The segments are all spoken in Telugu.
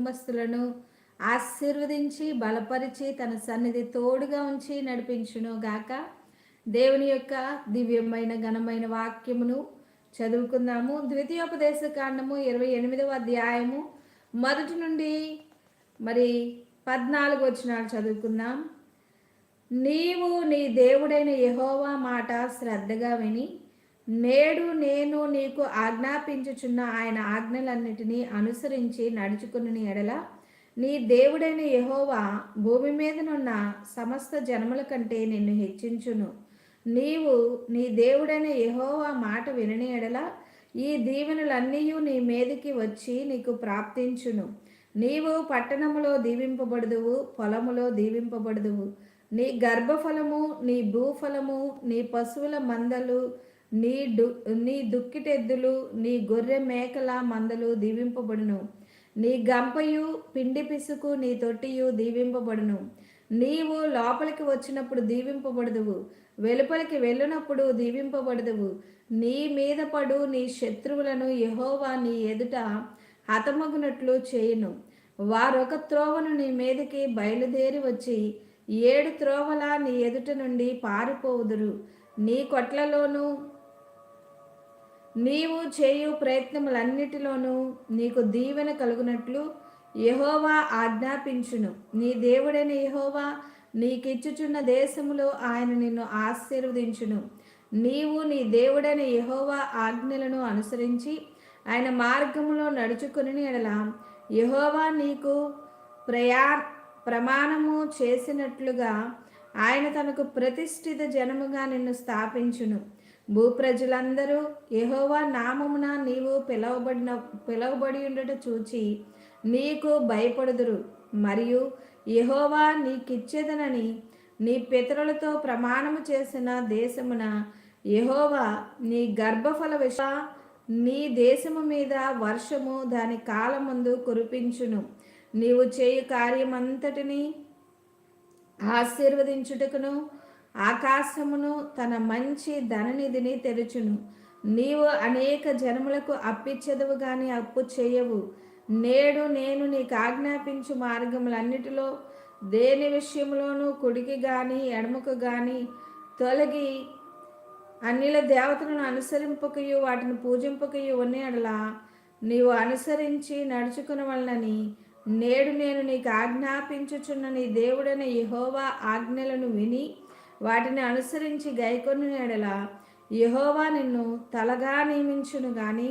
కుటుంబస్తులను ఆశీర్వదించి బలపరిచి తన సన్నిధి తోడుగా ఉంచి నడిపించును గాక దేవుని యొక్క దివ్యమైన ఘనమైన వాక్యమును చదువుకుందాము. ద్వితీయోపదేశ కాండము ఇరవై ఎనిమిదవ అధ్యాయము. మొదటి నుండి మరి పద్నాలుగు వచ్చినాలు చదువుకుందాం. నీవు నీ దేవుడైన యహోవా మాట శ్రద్ధగా విని నేడు నేను నీకు ఆజ్ఞాపించుచున్న ఆయన ఆజ్ఞలన్నిటినీ అనుసరించి నడుచుకుని ఎడల నీ దేవుడైన యహోవా భూమి మీదనున్న సమస్త జనముల కంటే నిన్ను హెచ్చించును. నీవు నీ దేవుడైన యహోవా మాట వినని ఎడల ఈ దీవెనలన్నీ నీ మీదకి వచ్చి నీకు ప్రాప్తించును. నీవు పట్టణములో దీవింపబడుదువు పొలములో దీవింపబడుదువు. నీ గర్భఫలము నీ భూఫలము నీ పశువుల మందలు నీ డు నీ దుక్కిటెద్దులు నీ గొర్రె మేకల మందలు దీవింపబడును. నీ గంపయు పిండి పిసుకు నీ తొట్టియు దీవింపబడును. నీవు లోపలికి వచ్చినప్పుడు దీవింపబడదువు. వెలుపలికి వెళ్ళినప్పుడు దీవింపబడదువు. నీ మీద పడు నీ శత్రువులను యహోవా నీ ఎదుట హతమగునట్లు చేయును. వారొక త్రోవను నీ మీదకి బయలుదేరి వచ్చి ఏడు త్రోవల నీ ఎదుట నుండి పారిపోవుదురు. నీ కొట్లలోనూ నీవు చేయు ప్రయత్నములన్నిటిలోనూ నీకు దీవెన కలుగునట్లు యహోవా ఆజ్ఞాపించును. నీ దేవుడైన యహోవా నీకిచ్చుచున్న దేశములో ఆయన నిన్ను ఆశీర్వదించును. నీవు నీ దేవుడైన యహోవా ఆజ్ఞలను అనుసరించి ఆయన మార్గములో నడుచుకుని ఎడల. యహోవా నీకు ప్రయా ప్రమాణము చేసినట్లుగా ఆయన తనకు ప్రతిష్ఠిత జనముగా నిన్ను స్థాపించును. భూప్రజలందరూ యహోవా నామమున నీవు పిలవబడిన పిలవబడి ఉండట చూచి నీకు భయపడుదురు. మరియు యహోవా నీకిచ్చేదనని నీ పితరులతో ప్రమాణము చేసిన దేశమున యహోవా నీ గర్భఫల విష నీ దేశము మీద వర్షము దాని కాలమందు కురిపించును. నీవు చేయు కార్యమంతటిని ఆశీర్వదించుటకును ఆకాశమును తన మంచి ధననిధిని తెరుచును. నీవు అనేక జనములకు అప్పిచ్చదవు గాని అప్పు చేయవు. నేడు నేను నీకు ఆజ్ఞాపించు మార్గములన్నిటిలో దేని విషయంలోనూ కుడికి గాని ఎడమకు గాని తొలగి అన్నిల దేవతలను అనుసరింపకయు వాటిని పూజింపకయు ఉన్నడలా నీవు అనుసరించి నడుచుకున్న వలనని నేడు నేను నీకు ఆజ్ఞాపించుచున్న నీ దేవుడైన యహోవా ఆజ్ఞలను విని వాటిని అనుసరించి గైకొని ఎడల యహోవా నిన్ను తలగా నియమించును గాని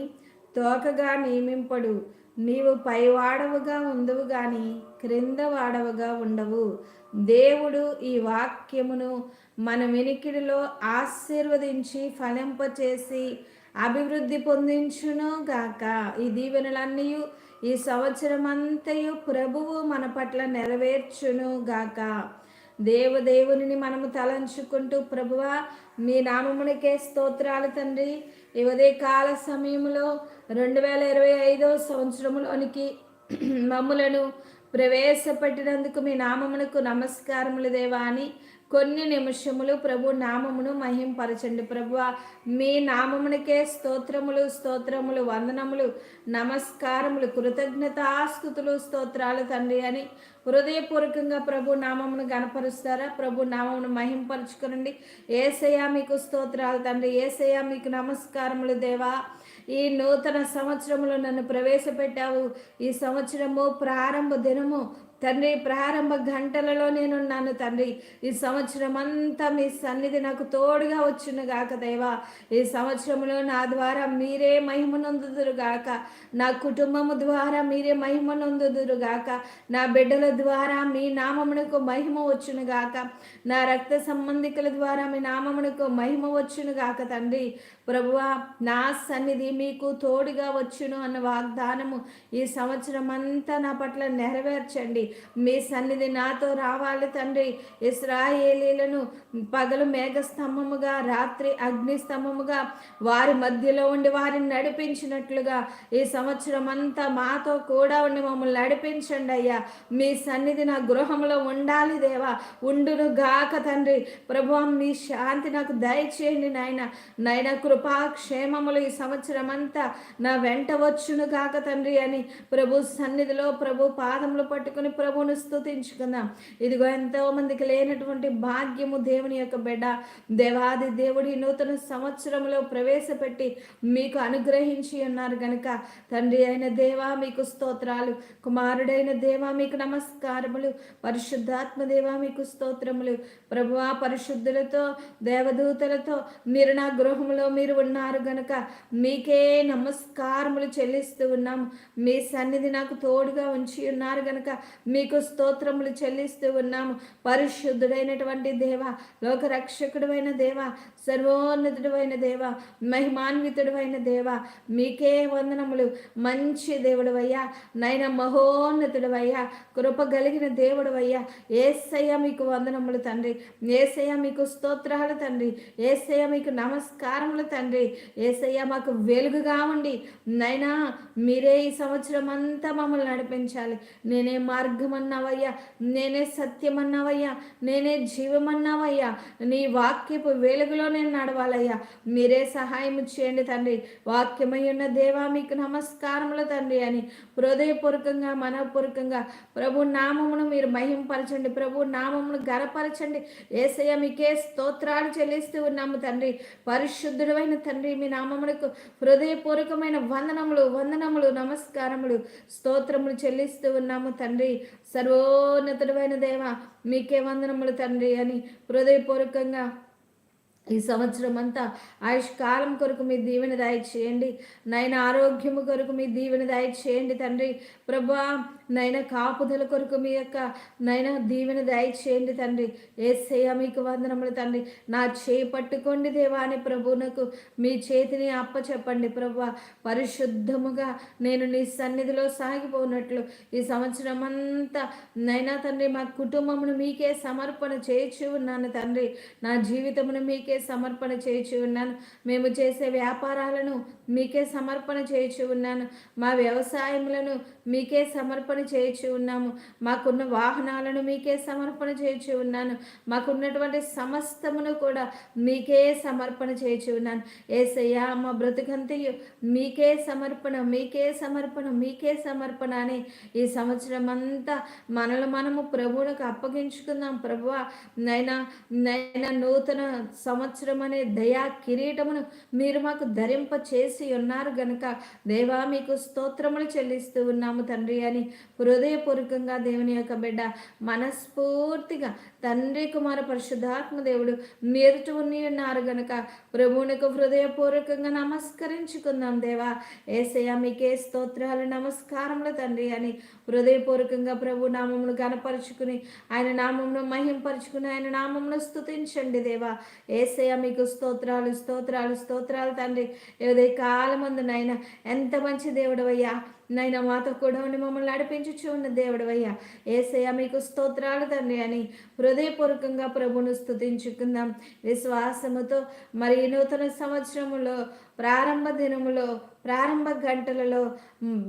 తోకగా నియమింపడు. నీవు పైవాడవుగా ఉండవు గాని క్రింద వాడవుగా ఉండవు. దేవుడు ఈ వాక్యమును మన వినికిడిలో ఆశీర్వదించి ఫలింపచేసి అభివృద్ధి పొందించును గాక. ఈ దీవెనలన్నీ ఈ సంవత్సరం అంతయు ప్రభువు మన పట్ల నెరవేర్చును గాక. దేవదేవుని మనము తలంచుకుంటూ ప్రభువా మీ నామమునికే స్తోత్రాలు తండ్రి. ఈ ఉదయకాల సమయంలో రెండు వేల ఇరవై ఐదో సంవత్సరంలోనికి మమ్ములను ప్రవేశపెట్టినందుకు మీ నామమునకు నమస్కారములు దేవా అని కొన్ని నిమిషములు ప్రభు నామమును మహింపరచండి ప్రభు. మీ నామమునికే స్తోత్రములు స్తోత్రములు వందనములు నమస్కారములు కృతజ్ఞతాస్థుతులు స్తోత్రాలు తండ్రి అని హృదయపూర్వకంగా ప్రభు నామమును గనపరుస్తారా ప్రభు నామమును మహింపరచుకునండి. ఏసయ్యా మీకు స్తోత్రాలు తండ్రి. ఏసయ్యా మీకు నమస్కారములు దేవా. ఈ నూతన సంవత్సరంలో నన్ను ప్రవేశపెట్టావు. ఈ సంవత్సరము ప్రారంభ దినము తండ్రి ప్రారంభ గంటలలో నేనున్నాను తండ్రి. ఈ సంవత్సరం అంతా మీ సన్నిధి నాకు తోడుగా వచ్చిన గాక దేవా. ఈ సంవత్సరంలో నా ద్వారా మీరే మహిమనొందుదురు గాక నా కుటుంబము ద్వారా మీరే మహిమనొందుదురు గాక నా బిడ్డల ద్వారా మీ నామమునకు మహిమ వచ్చును గాక నా రక్త సంబంధికుల ద్వారా మీ నామమునకు మహిమ వచ్చును గాక తండ్రి. ప్రభువా నా సన్నిధి మీకు తోడుగా వచ్చును అన్న వాగ్దానము ఈ సంవత్సరం అంతా నా పట్ల నెరవేర్చండి. మీ సన్నిధి నాతో రావాలి తండ్రి. ఇస్రాయేలీలను పగలు మేఘస్తంభముగా రాత్రి అగ్ని స్తంభముగా వారి మధ్యలో ఉండి వారిని నడిపించినట్లుగా ఈ సంవత్సరం అంతా మాతో కూడా ఉండి మమ్మల్ని నడిపించండి అయ్యా. మీ సన్నిధి నా గృహంలో ఉండాలి దేవా. ఉండును గాక తండ్రి. ప్రభు మీ శాంతి నాకు దయచేయండి నాయన. నాయన కృపా క్షేమములు ఈ సంవత్సరం అంతా నా వెంట వచ్చును కాక తండ్రి అని ప్రభు సన్నిధిలో ప్రభు పాదములు పట్టుకుని ప్రభువును స్థుతించుకుందాం ఇదిగో ఎంతో మందికి లేనటువంటి భాగ్యము దేవుని యొక్క బిడ్డ దేవాది దేవుడి నూతన సంవత్సరంలో ప్రవేశపెట్టి మీకు అనుగ్రహించి ఉన్నారు గనుక. తండ్రి అయిన దేవా మీకు స్తోత్రాలు. కుమారుడైన దేవా మీకు నమస్కారములు. పరిశుద్ధాత్మ దేవా మీకు స్తోత్రములు. ప్రభువా పరిశుద్ధులతో దేవదూతలతో మీరు నా గృహంలో మీరు ఉన్నారు గనుక మీకే నమస్కారములు చెల్లిస్తూ ఉన్నాము మీ సన్నిధి నాకు తోడుగా ఉంచి ఉన్నారు గనుక మీకు స్తోత్రములు చెల్లిస్తూ ఉన్నాము పరిశుద్ధుడైనటువంటి దేవ లోకరక్షకుడైన దేవ సర్వోన్నతుడైన దేవ అయిన దేవ మీకే వందనములు. మంచి దేవుడవయ్యా నైన మహోన్నతుడువయ్యా కృప కలిగిన దేవుడవయ్యా. ఏసయ్య మీకు వందనములు తండ్రి. ఏసయ్య మీకు స్తోత్రాలు తండ్రి. ఏసయ్య మీకు నమస్కారములు తండ్రి. ఏసయ్య మాకు వెలుగుగా ఉండి నైనా మీరే ఈ సంవత్సరం అంతా మమ్మల్ని నడిపించాలి. నేనే మార్గం అన్నావయ్యా నేనే సత్యం అన్నావయ్యా నేనే జీవం అన్నావయ్యా నీ వాక్యపు వెలుగులోనే నేను నడవాలయ్యా? మీరే సహాయం చేయండి తండ్రి. వాక్యమై ఉన్న దేవా మీకు నమస్కారములు తండ్రి అని హృదయపూర్వకంగా మనపూర్వకంగా ప్రభు నామమును మీరు మహింపరచండి. ప్రభు నామమును గరపరచండి. ఏసయ్య మీకే స్తోత్రాలు చెల్లిస్తూ ఉన్నాము తండ్రి. పరిశుద్ధుడమైన తండ్రి మీ నామమునకు హృదయపూర్వకమైన వందనములు వందనములు నమస్కారములు స్తోత్రములు చెల్లిస్తూ ఉన్నాము తండ్రి. సర్వోన్నతుడమైన దేవ మీకే వందనములు తండ్రి అని హృదయపూర్వకంగా ఈ సంవత్సరం అంతా ఆయుష్కాలం కొరకు మీ దీవెన దయచేయండి నైనా ఆరోగ్యము కొరకు మీ దీవెన దయచేయండి తండ్రి. ప్రభా నైన కాపుదల కొరకు మీ యొక్క నైనా దీవెన దయచేయండి తండ్రి. ఏసయ్య మీకు వందనములు తండ్రి. నా చేయి పట్టుకోండి దేవా అని ప్రభువునకు మీ చేతిని అప్ప చెప్పండి ప్రభు. పరిశుద్ధముగా నేను నీ సన్నిధిలో సాగిపోనట్లు ఈ సంవత్సరం అంతా నైనా తండ్రి మా కుటుంబమును మీకే సమర్పణ చేయొచ్చు ఉన్నాను తండ్రి. నా జీవితమును మీకే సమర్పణ చేయుచున్నాను. మేము చేసే వ్యాపారాలను మీకే సమర్పణ చేయించి ఉన్నాను. మా వ్యవసాయములను మీకే సమర్పణ చేయించి ఉన్నాము. మాకున్న వాహనాలను మీకే సమర్పణ చేయించి ఉన్నాను. మాకున్నటువంటి సమస్తమును కూడా మీకే సమర్పణ చేయించి ఉన్నాను. ఏసయ్యా మా బ్రతుకంతయు మీకే సమర్పణ మీకే సమర్పణ మీకే సమర్పణ అని ఈ సంవత్సరం అంతా మనలో మనము ప్రభువులకు అప్పగించుకుందాం. ప్రభువ నైనా నైనా నూతన సంవత్సరం అనే దయా కిరీటమును మీరు మాకు ధరింప చేసి ఉన్నారు గనుక దేవా మీకు స్తోత్రములు చెల్లిస్తూ ఉన్నాము తండ్రి అని హృదయపూర్వకంగా దేవుని యొక్క బిడ్డ మనస్ఫూర్తిగా తండ్రి కుమార పరిశుద్ధాత్మ దేవుడు మీరుట ఉన్నారు గనుక ప్రభువునికి హృదయపూర్వకంగా నమస్కరించుకుందాం దేవా. ఏసయ్య మీకే స్తోత్రాలు నమస్కారములు తండ్రి అని హృదయపూర్వకంగా ప్రభు నామమును గనపరుచుకుని ఆయన నామమును మహింపరుచుకుని ఆయన నామమును స్తుతించండి దేవా. ఏసయ్య మీకు స్తోత్రాలు స్తోత్రాలు స్తోత్రాలు తండ్రి. ఏదైనా కాలమందు నాయన ఎంత మంచి దేవుడు నైనా మాతో కూడా ఉండి మమ్మల్ని నడిపించుచు ఉన్న దేవుడు అయ్యా ఏసయ్య మీకు స్తోత్రాలు తండ్రి అని హృదయపూర్వకంగా ప్రభును స్థుతించుకుందాం విశ్వాసముతో మరి నూతన సంవత్సరములో ప్రారంభ దినములో ప్రారంభ గంటలలో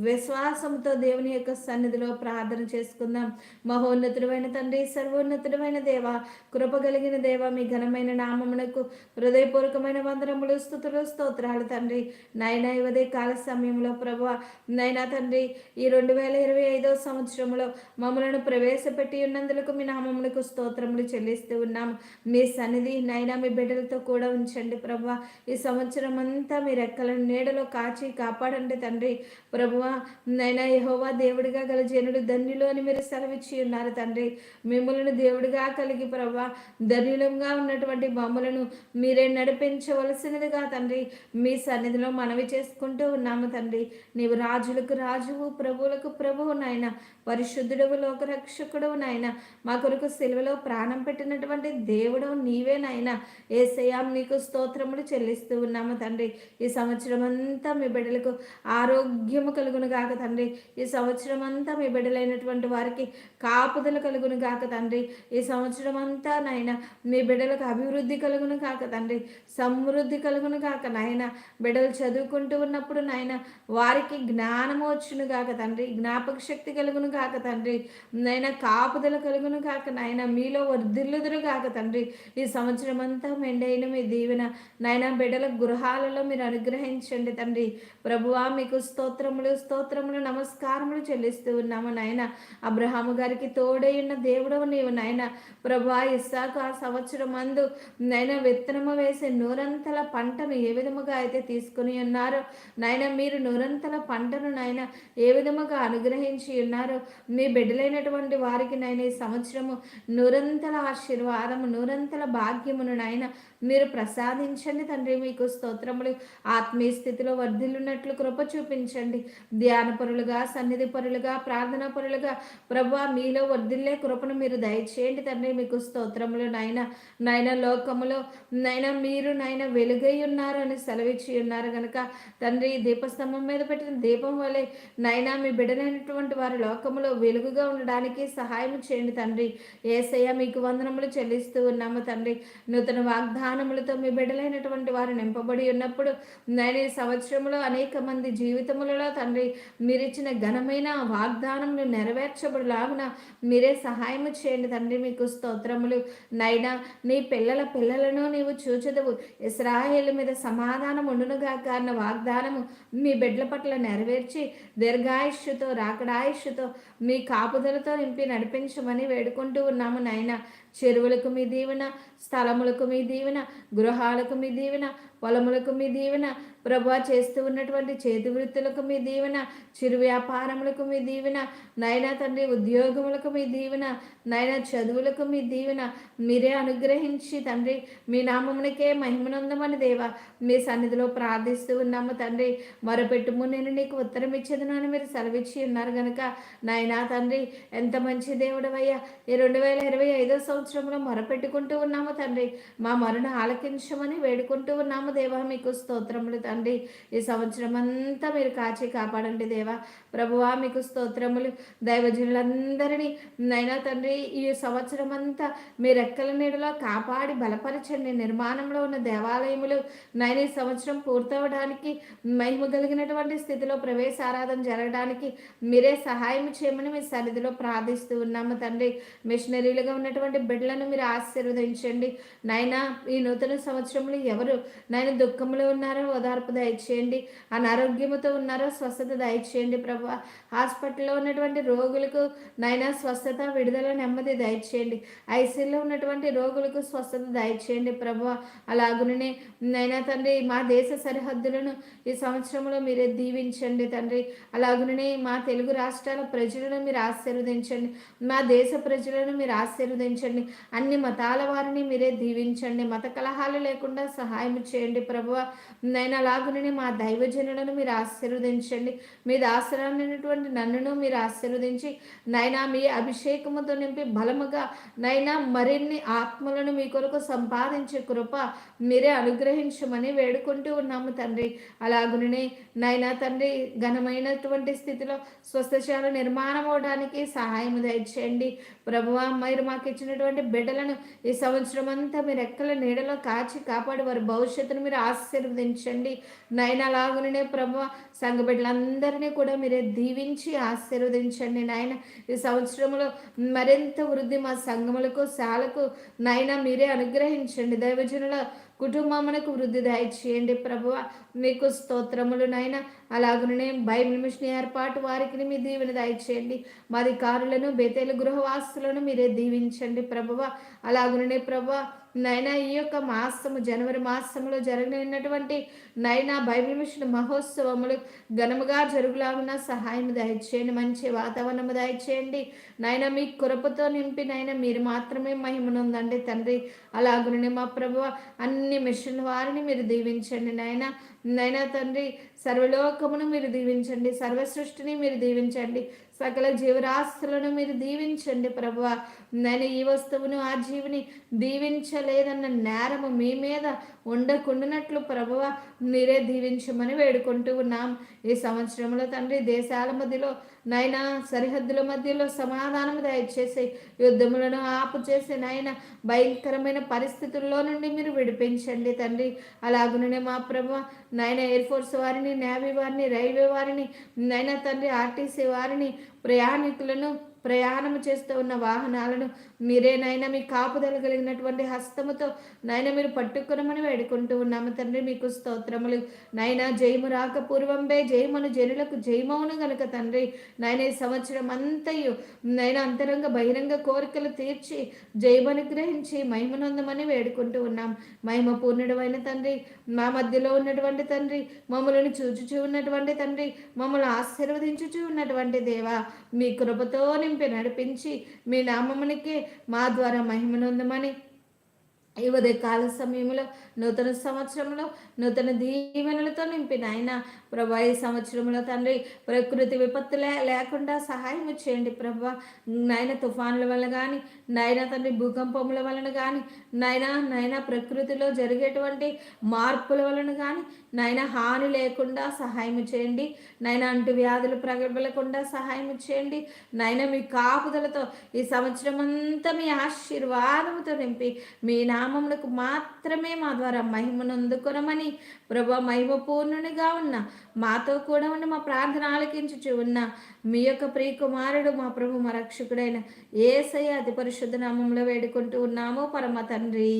విశ్వాసంతో దేవుని యొక్క సన్నిధిలో ప్రార్థన చేసుకుందాం. మహోన్నతుడమైన తండ్రి సర్వోన్నతుడమైన దేవ కృప కలిగిన దేవ మీ ఘనమైన నామమునకు హృదయపూర్వకమైన వందనములు స్థుతులు స్తోత్రాలు తండ్రి. నైనా ఇవదే కాల సమయంలో ప్రభు నైనా తండ్రి ఈ రెండు వేల ఇరవై ఐదో సంవత్సరంలో మమ్మలను ప్రవేశపెట్టి ఉన్నందులకు మీ నామములకు స్తోత్రములు చెల్లిస్తూ ఉన్నాము. మీ సన్నిధి నైనా మీ బిడ్డలతో కూడా ఉంచండి ప్రభు ఈ సంవత్సరం అంతా మీ రెక్కల నీడలో కాచి కాపాడండి తండ్రి. ప్రభువ నైనా యహోవా దేవుడిగా గల జనుడు ధన్యులు అని మీరు సెలవిచ్చి ఉన్నారు తండ్రి. మిమ్మల్ని దేవుడిగా కలిగి ప్రభా ధన్యులంగా ఉన్నటువంటి బొమ్మలను మీరే నడిపించవలసినదిగా తండ్రి. మీ సన్నిధిలో మనవి చేసుకుంటూ ఉన్నాము తండ్రి. నీవు రాజులకు రాజువు ప్రభువులకు ప్రభువు నాయన. పరిశుద్ధుడవు లోకరక్షకుడవు నాయన. మా కొరకు సిలువలో ప్రాణం పెట్టినటువంటి దేవుడు నీవే నాయన. సయాం నీకు స్తోత్రములు చెల్లిస్తూ ఉన్నాము తండ్రి. ఈ సంవత్సరం అంతా మీ బిడ్డలకు ఆరోగ్యము కలుగును గాక తండ్రి. ఈ సంవత్సరం అంతా మీ బిడ్డలైనటువంటి వారికి కాపుదల కలుగును గాక తండ్రి. ఈ సంవత్సరం అంతా నాయన మీ బిడ్డలకు అభివృద్ధి కలుగును కాక తండ్రి. సమృద్ధి కలుగును కాక నాయన. బిడ్డలు చదువుకుంటూ ఉన్నప్పుడు నాయన వారికి జ్ఞానము వచ్చును కాక తండ్రి జ్ఞాపక శక్తి కలుగును కాక తండ్రి నాయన కాపుదల కలుగును కాక నాయన మీలో వర్ధిల్లుదురు కాక తండ్రి. ఈ సంవత్సరం అంతా మెండైన మీ దీవెన నాయన బిడ్డల గృహాలలో మీరు అనుగ్రహించండి తండ్రి. ప్రభువా మీకు స్తోత్రములు స్తోత్రములు నమస్కారములు చెల్లిస్తూ ఉన్నాము నాయన అబ్రహాము గారికి తోడై ఉన్న దేవుడవు నీవు నాయన ప్రభువా ఇస్సాకు ఆ సంవత్సరం అందు నైనా విత్తనము వేసే నూరంతల పంటను ఏ విధముగా అయితే తీసుకుని ఉన్నారో నాయన మీరు నూరంతల పంటను నాయన ఏ విధముగా అనుగ్రహించి ఉన్నారో మీ బిడ్డలైనటువంటి వారికి నాయన ఈ సంవత్సరము నూరంతల ఆశీర్వాదము నూరంతల భాగ్యమును నాయన మీరు ప్రసాదించండి తండ్రి. మీకు స్తోత్రములు ఆత్మీయ స్థితిలో వర్ధిల్లున్నట్లు కృప చూపించండి. ధ్యాన పరులుగా సన్నిధి పరులుగా ప్రార్థన పరులుగా ప్రభు మీలో వర్ధిల్లే కృపను మీరు దయచేయండి తండ్రి. మీకు స్తోత్రములు నాయన నాయన లోకములో నాయన మీరు నాయన వెలుగై ఉన్నారు అని సెలవిచ్చి ఉన్నారు కనుక తండ్రి దీపస్తంభం మీద పెట్టిన దీపం వలె నైనా మీ బిడ్డనైనటువంటి వారి లోకములో వెలుగుగా ఉండడానికి సహాయం చేయండి తండ్రి. ఏసయ్య మీకు వందనములు చెల్లిస్తూ ఉన్నాము తండ్రి. నూతన వాగ్దానములతో మీ బిడ్డలైనటువంటి వారు నింపబడి ఉన్నప్పుడు నేను సంవత్సరంలో అనేక మంది జీవితములలో తండ్రి మీరిచ్చిన ఘనమైన వాగ్దానములు నెరవేర్చబడిలాగున మీరే సహాయం చేయండి తండ్రి. మీకు స్తోత్రములు. నైనా నీ పిల్లల పిల్లలను నీవు చూచదవు. ఇస్రాయేల్ మీద సమాధానం ఉండునుగాక అన్న వాగ్దానము మీ బిడ్డల పట్ల నెరవేర్చి దీర్ఘాయుష్యుతో రాకడాయుష్యుతో మీ కాపుదలతో నింపి నడిపించమని వేడుకుంటూ ఉన్నాము నాయన. చెరువులకు మీ దీవెన స్థలములకు మీ దీవెన గృహాలకు మీ దీవెన పొలములకు మీ దీవెన ప్రభా చేస్తూ ఉన్నటువంటి చేతి వృత్తులకు మీ దీవెన చిరు వ్యాపారములకు మీ దీవెన నైనా తండ్రి ఉద్యోగములకు మీ దీవెన నైనా చదువులకు మీ దీవెన మీరే అనుగ్రహించి తండ్రి మీ నామమునికే మహిమనందమని దేవ మీ సన్నిధిలో ప్రార్థిస్తూ ఉన్నాము తండ్రి. మరపెట్టుము నేను నీకు ఉత్తరం ఇచ్చేదను అని మీరు సెలవిచ్చి ఉన్నారు కనుక నాయనా తండ్రి ఎంత మంచి దేవుడవయ్యా. ఈ రెండు వేల ఇరవై ఐదో సంవత్సరంలో మొరపెట్టుకుంటూ ఉన్నాము తండ్రి. మా మరణ ఆలకించమని వేడుకుంటూ ఉన్నాము దేవా మీకు స్తోత్రములు తండ్రి. ఈ సంవత్సరం అంతా మీరు కాచి కాపాడండి దేవా. ప్రభువా మీకు స్తోత్రములు దైవజనులందరినీ నైనా తండ్రి ఈ సంవత్సరం అంతా మీ రెక్కల నీడలో కాపాడి బలపరచండి. నిర్మాణంలో ఉన్న దేవాలయములు నైన ఈ సంవత్సరం పూర్తవడానికి మహిమ కలిగినటువంటి స్థితిలో ప్రవేశ ఆరాధన జరగడానికి మీరే సహాయం చేయమని మీ సన్నిధిలో ప్రార్థిస్తూ ఉన్నాము తండ్రి. మిషనరీలుగా ఉన్నటువంటి బిడ్డలను మీరు ఆశీర్వదించండి. నైనా ఈ నూతన సంవత్సరంలో ఎవరు నైనా దుఃఖంలో ఉన్నారో మార్పు దయచేయండి. అనారోగ్యముతో ఉన్నారో స్వస్థత దయచేయండి ప్రభు. హాస్పిటల్లో ఉన్నటువంటి రోగులకు నైనా స్వస్థత విడుదల నెమ్మది దయచేయండి. ఐసీలో ఉన్నటువంటి రోగులకు స్వస్థత దయచేయండి ప్రభు. అలాగునే నైనా తండ్రి మా దేశ సరిహద్దులను ఈ సంవత్సరంలో మీరే దీవించండి తండ్రి. అలాగునే మా తెలుగు రాష్ట్రాల ప్రజలను మీరు ఆశీర్వదించండి. మా దేశ ప్రజలను మీరు ఆశీర్వదించండి. అన్ని మతాల వారిని మీరే దీవించండి. మత కలహాలు లేకుండా సహాయం చేయండి ప్రభు. నైనా రాగునని మా దైవజనులను మీరు ఆశీర్వదించండి. మీ దాసరానైనటువంటి నన్నును మీరు ఆశీర్వదించి నైనా మీ అభిషేకముతో నింపి బలముగా నైనా మరిన్ని ఆత్మలను మీ కొరకు సంపాదించే కృప మీరే అనుగ్రహించమని వేడుకుంటూ ఉన్నాము తండ్రి. అలాగునే నైనా తండ్రి ఘనమైనటువంటి స్థితిలో స్వస్థశాల నిర్మాణం అవడానికి సహాయం దయచేయండి. ప్రభువా మీరు మాకు ఇచ్చినటువంటి బిడ్డలను ఈ సంవత్సరం అంతా మీరు ఎక్కల నీడలో కాచి కాపాడి వారి భవిష్యత్తును మీరు ఆశీర్వదించండి. నైనా లాగునే ప్రభు సంఘ బిడ్డలందరినీ కూడా మీరే దీవించి ఆశీర్వదించండి నాయన. ఈ సంవత్సరంలో మరింత వృద్ధి మా సంఘములకు శాలకు నైనా మీరే అనుగ్రహించండి. దైవజనుల కుటుంబమునకు వృద్ధి దయచేయండి ప్రభువ. మీకు స్తోత్రములు నాయన. అలాగనే బైబిల్ మిషన్ ఏర్పాటు వారికి మీ దీవెన దయచేయండి. మాది కారులను బేతేలు గృహవాసులను మీరే దీవించండి ప్రభువ. అలాగనే ప్రభువ నైనా ఈ యొక్క మాసము జనవరి మాసంలో జరగనున్నటువంటి నైనా బైబిల్ మిషన్ మహోత్సవములు ఘనముగా జరుగులాగున్న సహాయం దయచేయండి మంచి వాతావరణము దయచేయండి. నైనా మీ కురపతో నింపి నైనా మీరు మాత్రమే మహిమనుందండి తండ్రి. అలాగునే మా ప్రభు అన్ని మిషన్ వారిని మీరు దీవించండి నాయన నైనా తండ్రి సర్వలోకమును మీరు దీవించండి సర్వ సృష్టిని మీరు దీవించండి సకల జీవరాశులను మీరు దీవించండి ప్రభువ. నేను ఈ వస్తువును ఆ జీవిని దీవించలేదన్న నేరము మీ మీద ఉండకుండానట్లు ప్రభువ మీరే దీవించమని వేడుకుంటూ ఉన్నాం. ఈ సంవత్సరంలో తండ్రి దేశాల మధ్యలో నైనా సరిహద్దుల మధ్యలో సమాధానం దయచేసి యుద్ధములను ఆపు చేసి నాయన భయంకరమైన పరిస్థితుల్లో నుండి మీరు విడిపించండి తండ్రి. అలాగనే మా ప్రభు నైనా ఎయిర్ ఫోర్స్ వారిని నేవీ వారిని రైల్వే వారిని నైనా తండ్రి ఆర్టీసీ వారిని ప్రయాణికులను ప్రయాణం చేస్తూ ఉన్న వాహనాలను మీరే నాయన మీ కాపుదల కలిగినటువంటి హస్తముతో నైనా మీరు పట్టుకునమని వేడుకుంటూ ఉన్నాము తండ్రి. మీకు స్తోత్రములు. నైనా జయము రాక పూర్వంబే జయమును జనులకు జయమౌను గనుక తండ్రి. నాయన ఈ సంవత్సరం అంతయు నాయన అంతరంగ బహిరంగ కోరికలు తీర్చి జయమనుగ్రహించి మహిమనందమని వేడుకుంటూ ఉన్నాం. మహిమ పూర్ణుడమైన తండ్రి మా మధ్యలో ఉన్నటువంటి తండ్రి మమ్మల్ని చూచుచూ ఉన్నటువంటి తండ్రి మమ్మల్ని ఆశీర్వదించుచూ ఉన్నటువంటి దేవా మీ కృపతోని నడిపించి మీ నామమునికే మా ద్వారా మహిమనుందమని ఈ కాల సమయంలో నూతన సంవత్సరంలో నూతన దీవెనలతో నింపిన ఆయన. ప్రభా ఈ సంవత్సరంలో తండ్రి ప్రకృతి విపత్తులే లేకుండా సహాయం చేయండి ప్రభా. నాయన తుఫానుల వల్ల కానీ నాయన తండ్రి భూకంపముల వలన కానీ నాయన నాయన ప్రకృతిలో జరిగేటువంటి మార్పుల వలన కానీ నాయన హాని లేకుండా సహాయం చేయండి. నాయన అంటు వ్యాధులు ప్రగబలకుండా సహాయం చేయండి. నాయన మీ కాపుదలతో ఈ సంవత్సరం అంతా మీ ఆశీర్వాదముతో నింపి మీ నామమునకు మాత్రమే మా ద్వారా మహిమను అందుకొనమని ప్రభా మహిమ పూర్ణునిగా ఉన్న మాతో కూడా ఉన్న మా ప్రార్థన ఆలకించుచు ఉన్న మీ యొక్క ప్రియకుమారుడు మా ప్రభు మా రక్షకుడైన ఏసయ అతి పరిశుద్ధ నామంలో వేడుకుంటూ ఉన్నాము. పరమ తండ్రి.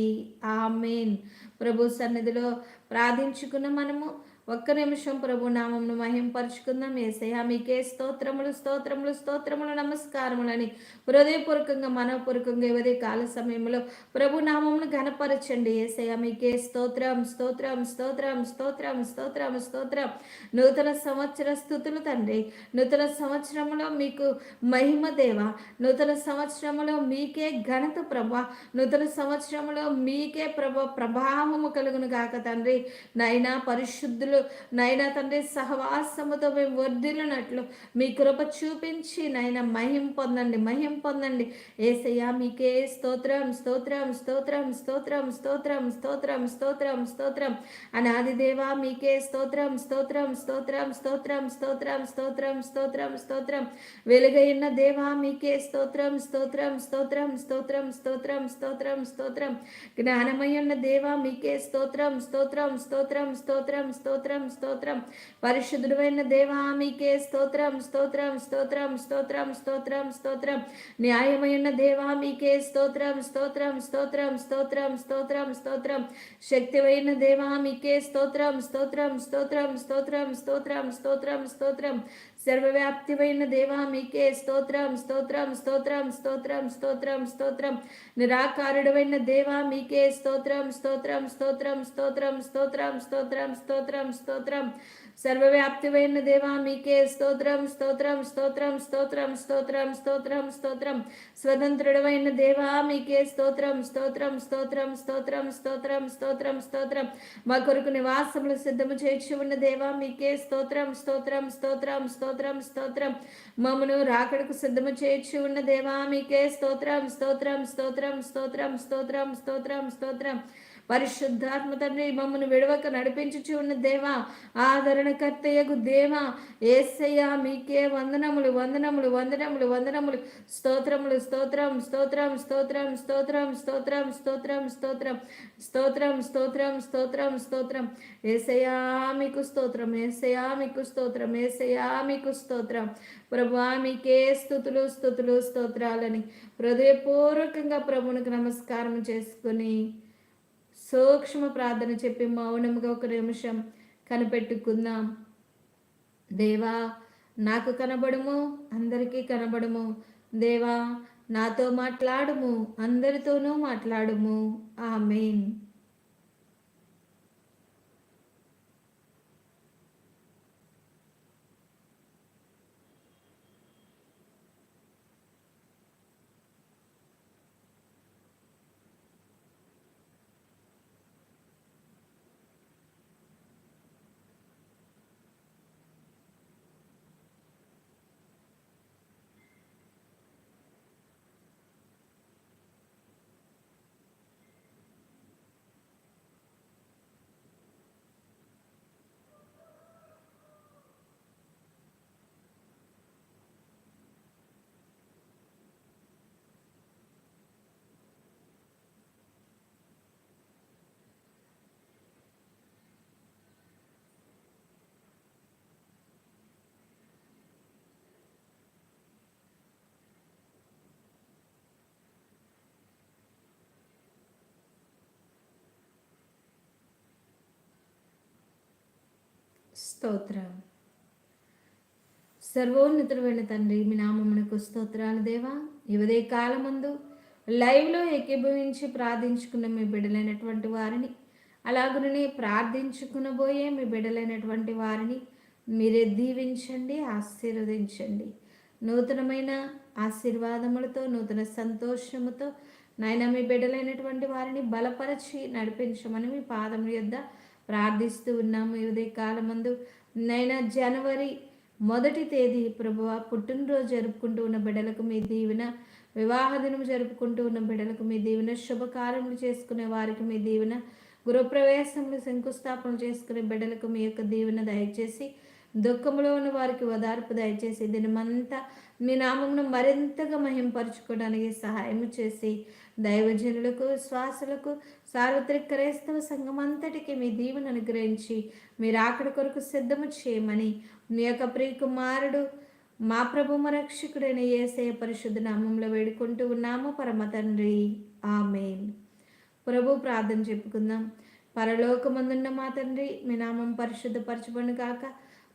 ఆమెన్. ప్రభు సన్నిధిలో ప్రార్థించుకున్న మనము ఒక్క నిమిషం ప్రభు నామంను మహింపరుచుకుందాం. ఏసయ్య మీకే స్తోత్రములు స్తోత్రములు స్తోత్రములు నమస్కారములని హృదయపూర్వకంగా మనపూర్వకంగా ఇవదే కాల సమయంలో ప్రభు నామమును ఘనపరచండి. ఏసయ్య మీకే స్తోత్రం స్తోత్రం స్తోత్రం స్తోత్రం స్తోత్రం స్తోత్రం. నూతన సంవత్సర స్థుతులు తండ్రి. నూతన సంవత్సరంలో మీకు మహిమ దేవ. నూతన సంవత్సరంలో మీకే ఘనత ప్రభ. నూతన సంవత్సరంలో మీకే ప్రభ ప్రభావము కలుగును గాక తండ్రి. నైనా పరిశుద్ధులు నైనా తండ్రి సహవాసముతో మేము వర్ధిల్లునట్లు మీ కృప చూపించి నైనా మహిం పొందండి మహిం పొందండి ఏసయ్యా మీకే స్తోత్రం స్తోత్రం స్తోత్రం స్తోత్రం స్తోత్రం స్తోత్రం స్తోత్రం స్తోత్రం అనాది దేవా మీకే స్తోత్రం స్తోత్రం స్తోత్రం స్తోత్రం స్తోత్రం స్తోత్రం స్తోత్రం స్తోత్రం వెలుగైన దేవా మీకే స్తోత్రం స్తోత్రం స్తోత్రం స్తోత్రం స్తోత్రం స్తోత్రం స్తోత్రం జ్ఞానమయ్యున్న దేవా మీకే స్తోత్రం స్తోత్రం స్తోత్రం స్తోత్రం స్తోత్రం స్తోత్రం స్తోత్రం పరిశుద్ధుడైన దేవా మీకే స్తోత్రం స్తోత్రం స్తోత్రం స్తోత్రం స్తోత్రం స్తోత్రం న్యాయమైన దేవా మీకే స్తోత్రం స్తోత్రం స్తోత్రం స్తోత్రం స్తోత్రం స్తోత్రం శక్తివైన దేవా మీకే స్తోత్రం స్తోత్రం స్తోత్రం స్తోత్రం స్తోత్రం స్తోత్రం స్తోత్రం సర్వవ్యాప్తివైన దేవా మీకే స్తోత్రం స్తోత్రం స్తోత్రం స్తోత్రం స్తోత్రం స్తోత్రం నిరాకారుడవైన దేవా మీకే స్తోత్రం స్తోత్రం స్తోత్రం స్తోత్రం స్తోత్రం స్తోత్రం స్తోత్రం స్తోత్రం సర్వవ్యాప్తివైన దేవా మీకే స్తోత్రం స్తోత్రం స్తోత్రం స్తోత్రం స్తోత్రం స్తోత్రం స్తోత్రం స్వతంత్రుడమైన దేవా మీకే స్తోత్రం స్తోత్రం స్తోత్రం స్తోత్రం స్తోత్రం స్తోత్రం స్తోత్రం మా కొరకు నివాసములు సిద్ధము చేర్చి ఉన్న దేవా మీకే స్తోత్రం స్తోత్రం స్తోత్రం స్తోత్రం స్తోత్రం మమ్మను రాకడకు సిద్ధము చేర్చి ఉన్న దేవా మీకే స్తోత్రం స్తోత్రం స్తోత్రం స్తోత్రం స్తోత్రం స్తోత్రం స్తోత్రం పరిశుద్ధాత్మ తండ్రి మమ్మల్ని విడవక నడిపించుచు ఉన్న దేవా ఆదరణకర్తయ్యకు దేవా ఏసయ్య మీకే వందనములు వందనములు వందనములు వందనములు స్తోత్రములు స్తోత్రం స్తోత్రం స్తోత్రం స్తోత్రం స్తోత్రం స్తోత్రం స్తోత్రం స్తోత్రం స్తోత్రం స్తోత్రం స్తోత్రం ఏసయా మీకు స్తోత్రం ఏసయా మీకు స్తోత్రం ఏసయా మీకు స్తోత్రం ప్రభా మీకే స్థుతులు స్థుతులు స్తోత్రాలని హృదయపూర్వకంగా ప్రభునికి నమస్కారం చేసుకుని సూక్ష్మ ప్రార్థన చెప్పి మౌనముగా ఒక నిమిషం కనిపెట్టుకుందాం. దేవా నాకు కనబడుము అందరికీ కనబడుము. దేవా నాతో మాట్లాడుము అందరితోనూ మాట్లాడుము. ఆమెన్. స్తోత్రం. సర్వోన్నతుడైన తండ్రి మీ నామమునకు స్తోత్రాలు దేవా. ఇవదే కాలమందు లైవ్లో ఏకీభవించి ప్రార్థించుకున్న మీ బిడ్డలైనటువంటి వారిని అలాగనే ప్రార్థించుకునబోయే మీ బిడ్డలైనటువంటి వారిని మీరే దీవించండి ఆశీర్వదించండి. నూతనమైన ఆశీర్వాదములతో నూతన సంతోషముతో నాయన మీ బిడ్డలైనటువంటి వారిని బలపరచి నడిపించమని మీ పాదముల యొద్ద ప్రార్థిస్తూ ఉన్నాము. ఉదయ కాలమందు నైనా జనవరి మొదటి తేదీ ప్రభువ పుట్టినరోజు జరుపుకుంటూ ఉన్న బిడ్డలకు మీ దీవెన వివాహ దినం జరుపుకుంటూ ఉన్న బిడ్డలకు మీ దీవెన శుభకార్యములు చేసుకునే వారికి మీ దీవెన గృహప్రవేశములు శంకుస్థాపన చేసుకునే బిడ్డలకు మీ యొక్క దీవెన దయచేసి దుఃఖంలో ఉన్న వారికి ఓదార్పు దయచేసి దినమంతా మీ నామమును మరింతగా మహింపరచుకోవడానికి సహాయం చేసి దైవజనులకు శ్వాసలకు సార్వత్రిక క్రైస్తవ సంఘం అంతటికి మీ దీవెన అనుగ్రహించి మీరు అక్కడ కొరకు సిద్ధము చేయమని మీ యొక్క ప్రియకుమారుడు మా ప్రభు రక్షకుడైన ఏసయ పరిశుద్ధ నామంలో వేడుకుంటూ ఉన్నాము. పరమ తండ్రి. ఆమెన్. ప్రభు ప్రార్థన చెప్పుకుందాం. పరలోకమందున్న మా తండ్రి మీ నామం పరిశుద్ధపరచబడి కాక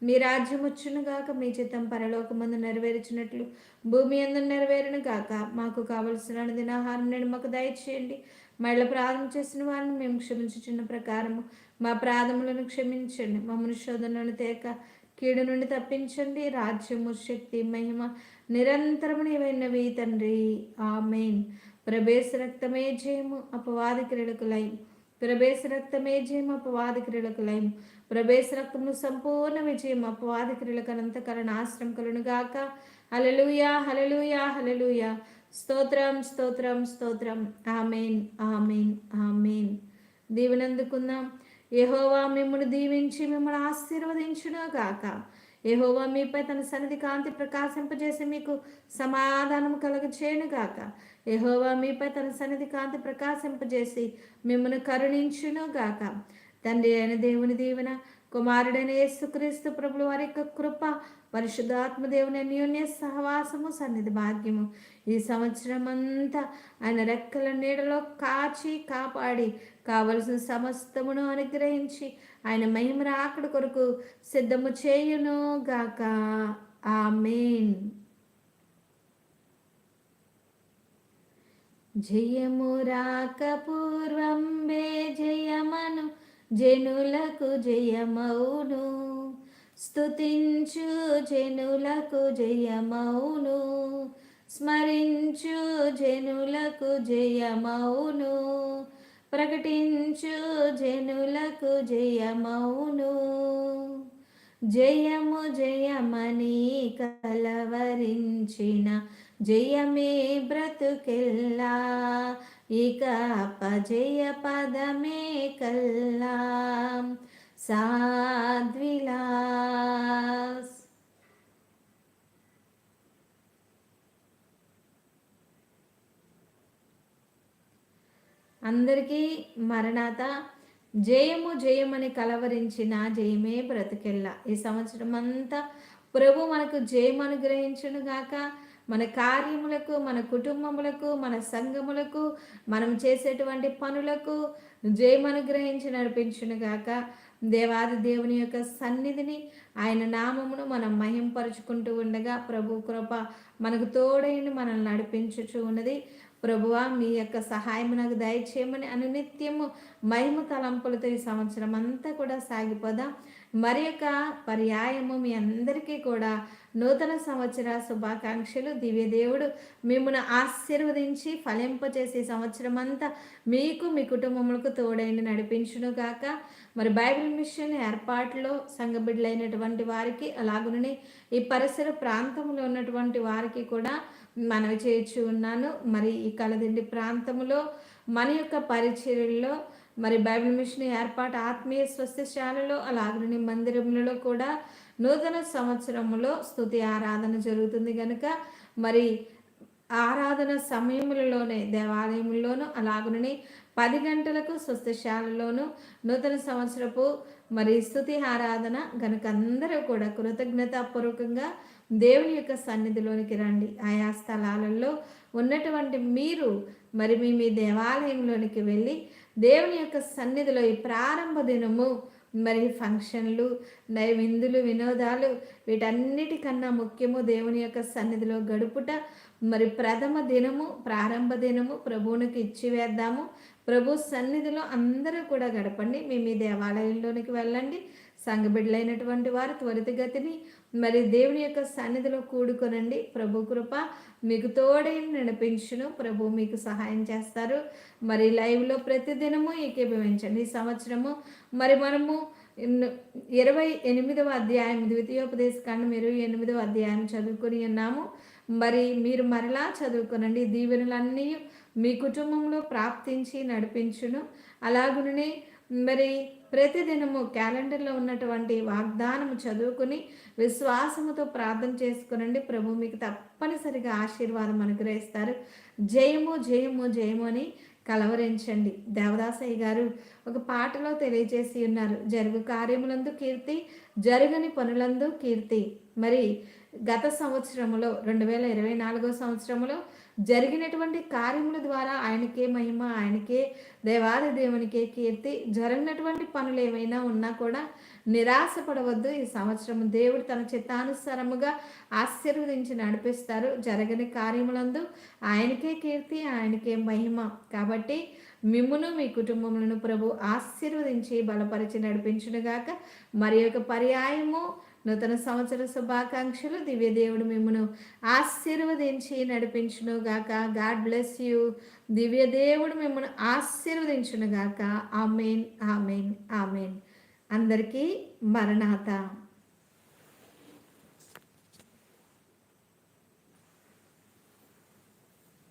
మీ రాజ్యం వచ్చును గాక మీ చిత్తం పరలోకమందు నెరవేర్చినట్లు భూమి అందు నెరవేరును గాక. మాకు కావలసిన దినాహారం నేను మాకు దయచేయండి. మళ్ళీ ప్రార్థన చేసిన వారిని మేము క్షమించుచున్న ప్రకారము మా ప్రాధములను క్షమించండి. మమ్మల్ని శోధనను తేక కీడు నుండి తప్పించండి. రాజ్యము శక్తి మహిమ నిరంతరము నీవైనవి తండ్రి. ఆమెన్. ప్రవేశ రక్తమే జయము అపవాది క్రీడకు ప్రభేశ ప్రవేశ రక్తమే జయము అపవాది క్రీడకు ప్రభేశ ప్రవేశ రక్తము సంపూర్ణ విజయం అపవాది క్రియలకు అనంతకరణ ఆశ్రయం కలును గాక హలలుయా హలలుయా హలలుయా స్తోత్రం స్తోత్రం స్తోత్రం. Amen amen amen. దీవెనందుకుందాం. యహోవా మిమ్మల్ని దీవించి మిమ్మల్ని ఆశీర్వదించును గాక యహోవా మీపై తన సన్నిధి కాంతి ప్రకాశింపజేసి మీకు సమాధానం కలగచేయను గాక యహోవా మీపై తన సన్నిధి కాంతి ప్రకాశింపజేసి మిమ్మల్ని కరుణించును గాక తండ్రి అయిన దేవుని దీవెన కుమారుడైన యేసుక్రీస్తు ప్రభుల వారి యొక్క కృప పరిశుద్ధాత్మ దేవుని అన్యోన్య సహవాసము సన్నిధి భాగ్యము. ఈ సంవత్సరం అంతా ఆయన రెక్కల నీడలో కాచి కాపాడి కావలసిన సమస్తమును అనుగ్రహించి ఆయన మహిమ రాకడ కొరకు సిద్ధము చేయును గాక. ఆమెన్. జయము రాక పూర్వం వే జనులకు జయమౌను. స్తుతించు జనులకు జయమౌను. స్మరించు జనులకు జయమౌను. ప్రకటించు జనులకు జయమౌను. జయము జయమని కలవరించిన జయమే బ్రతుకెల్లా. ఇక అపజయ పదమే కల్లా. సాద్విలాస్ అందరికీ మరణాత. జయము జయమని కలవరించిన జయమే బ్రతికెళ్ళ ఈ సంవత్సరం అంతా ప్రభు మనకు జయం అనుగ్రహించును గాక మన కార్యములకు మన కుటుంబములకు మన సంఘములకు మనం చేసేటువంటి పనులకు జయమనుగ్రహించి నడిపించును గాక. దేవాది దేవుని యొక్క సన్నిధిని ఆయన నామమును మనం మహింపరుచుకుంటూ ఉండగా ప్రభు కృప మనకు తోడైన మనల్ని నడిపించుచు ఉన్నది. ప్రభువా మీ యొక్క సహాయం నాకు దయచేయమని అనునిత్యము మహిమ తలంపులతో ఈ సంవత్సరం అంతా కూడా సాగిపోదాం. మరి యొక్క పర్యాయము మీ అందరికీ కూడా నూతన సంవత్సర శుభాకాంక్షలు. దివ్యదేవుడు మిమ్మల్ని ఆశీర్వదించి ఫలింపచేసే సంవత్సరం అంతా మీకు మీ కుటుంబములకు తోడైన నడిపించును గాక. మరి బైబిల్ మిషన్ ఏర్పాటులో సంఘబిడ్డలైనటువంటి వారికి అలాగునే ఈ పరిసర ప్రాంతంలో ఉన్నటువంటి వారికి కూడా మనవి చేర్చి ఉన్నాను. మరి ఈ కలదిండి ప్రాంతంలో మన యొక్క పరిచర్యల్లో మరి బైబిల్ మిషన్ ఏర్పాటు ఆత్మీయ స్వస్థశాలలో అలాగని మందిరములలో కూడా నూతన సంవత్సరములో స్థుతి ఆరాధన జరుగుతుంది కనుక మరి ఆరాధన సమయములలోనే దేవాలయంలోనూ అలాగనే పది గంటలకు స్వస్థశాలలోనూ నూతన సంవత్సరపు మరి స్థుతి ఆరాధన గనుక అందరూ కూడా కృతజ్ఞతాపూర్వకంగా దేవుని యొక్క సన్నిధిలోనికి రండి. ఆయా స్థలాలలో ఉన్నటువంటి మీరు మరి మీ మీ దేవాలయంలోనికి వెళ్ళి దేవుని యొక్క సన్నిధిలో ఈ ప్రారంభ దినము మరి ఫంక్షన్లు నైవిందులు వినోదాలు వీటన్నిటికన్నా ముఖ్యము దేవుని యొక్క సన్నిధిలో గడుపుట. మరి ప్రథమ దినము ప్రారంభ దినము ప్రభువునికి ఇచ్చి వేద్దాము ప్రభు సన్నిధిలో అందరూ కూడా గడపండి. మీ మీ దేవాలయంలోనికి వెళ్ళండి. సంఘబిడ్డలైనటువంటి వారు త్వరితగతిని మరి దేవుని యొక్క సన్నిధిలో కూడుకొనండి. ప్రభు కృప మీకు తోడై నడిపించును. ప్రభు మీకు సహాయం చేస్తారు. మరి లైవ్లో ప్రతిదినము ఏకీభవించండి. ఈ సంవత్సరము మరి మనము ఇరవై ఎనిమిదవ అధ్యాయం ద్వితీయోపదేశ కాండం ఇరవై ఎనిమిదవ అధ్యాయం చదువుకొని ఉన్నాము. మరి మీరు మరలా చదువుకోనండి. దీవెనలన్నీ మీ కుటుంబంలో ప్రాప్తించి నడిపించును. అలాగునే మరి ప్రతిదినము క్యాలెండర్లో ఉన్నటువంటి వాగ్దానము చదువుకుని విశ్వాసముతో ప్రార్థన చేసుకునండి. ప్రభు మీకు తప్పనిసరిగా ఆశీర్వాదం అనుగ్రహిస్తారు. జయము జయము జయము అని కలవరించండి. దేవదాసయ్య గారు ఒక పాటలో తెలియజేసి ఉన్నారు. జరుగు కార్యములందు కీర్తి జరగని పనులందు కీర్తి. మరి గత సంవత్సరంలో రెండు వేల ఇరవై నాలుగో సంవత్సరంలో జరిగినటువంటి కార్యముల ద్వారా ఆయనకే మహిమ ఆయనకే దేవాది దేవునికే కీర్తి జరిగినటువంటి పనులు ఏమైనా ఉన్నా కూడా నిరాశపడవద్దు. ఈ సంవత్సరం దేవుడు తన చిత్తానుసారముగా ఆశీర్వదించి నడిపిస్తారు. జరగని కార్యములందు ఆయనకే కీర్తి ఆయనకే మహిమ. కాబట్టి మిమ్మును మీ కుటుంబములను ప్రభు ఆశీర్వదించి బలపరిచి నడిపించునుగాక. మరి యొక్క పర్యాయము నూతన సంవత్సర శుభాకాంక్షలు. దివ్యదేవుడు మిమ్మను ఆశీర్వదించి నడిపించును గాక గాడ్ బ్లెస్ యూ. దివ్యదేవుడు మిమ్మను ఆశీర్వదించును గాక ఆమెన్ ఆమెన్ ఆమెన్. అందరికీ మరణాత.